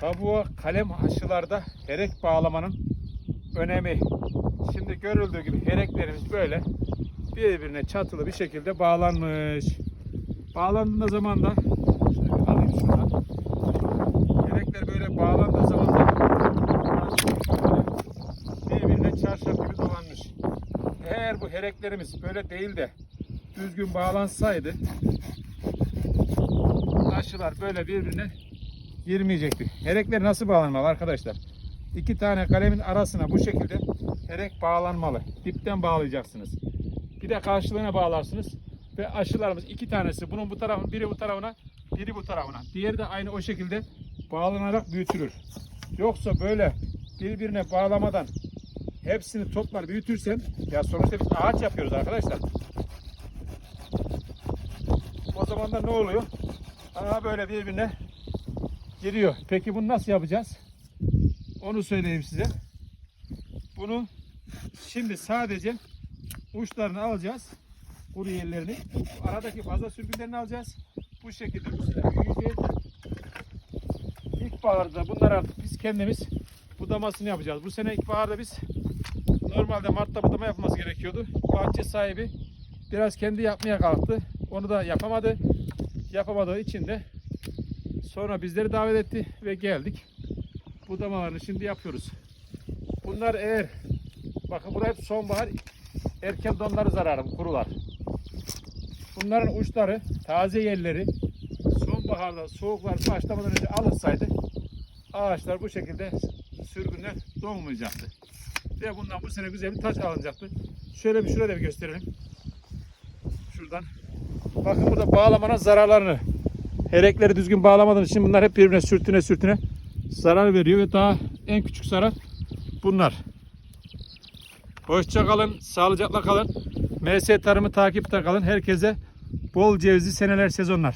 Kabuğa kalem aşılarda herek bağlamanın önemi. Şimdi görüldüğü gibi hereklerimiz böyle birbirine çatılı bir şekilde bağlanmış. Bağlandığında zaman da şöyle bir alayım. Herekler böyle bağlandığı zaman da birbirine çarşaf gibi dolanmış. Eğer bu hereklerimiz böyle değil de düzgün bağlansaydı aşılar böyle birbirine girmeyecekti. Herekler nasıl bağlanmalı arkadaşlar? İki tane kalemin arasına bu şekilde herek bağlanmalı. Dipten bağlayacaksınız. Bir de karşılığına bağlarsınız. Ve aşılarımız iki tanesi bunun bu tarafın biri bu tarafına biri bu tarafına. Diğeri de aynı o şekilde bağlanarak büyütülür. Yoksa böyle birbirine bağlamadan hepsini toplar büyütürsen ya sonuçta biz ağaç yapıyoruz arkadaşlar. O zaman da ne oluyor? Aha böyle birbirine giriyor. Peki bunu nasıl yapacağız? Onu söyleyeyim size. Bunu şimdi sadece uçlarını alacağız. Kuru yerlerini. Aradaki fazla sürgünlerini alacağız. Bu şekilde bu sene büyüyecek. İlkbaharda bunlar artık biz kendimiz budamasını yapacağız. Bu sene ilkbaharda biz normalde Mart'ta budama yapılması gerekiyordu. Bahçe sahibi biraz kendi yapmaya kalktı. Onu da yapamadı. Yapamadığı için de sonra bizleri davet etti ve geldik. Budamalarını şimdi yapıyoruz. Bunlar eğer bakın burası hep sonbahar erken donları zararı kurular. Bunların uçları taze yerleri sonbaharda soğuklar başlamadan önce alınsaydı ağaçlar bu şekilde sürgünler donmayacaktı. Ve bundan bu sene güzel bir taç alınacaktı. Şöyle bir şurada bir gösterelim. Şuradan. Bakın burada bağlamanın zararlarını. Herekleri düzgün bağlamadığın için bunlar hep birbirine sürtüne sürtüne zarar veriyor ve daha en küçük zarar bunlar. Hoşça kalın, sağlıcakla kalın. MS Tarım'ı takipte kalın. Herkese bol cevizli seneler, sezonlar.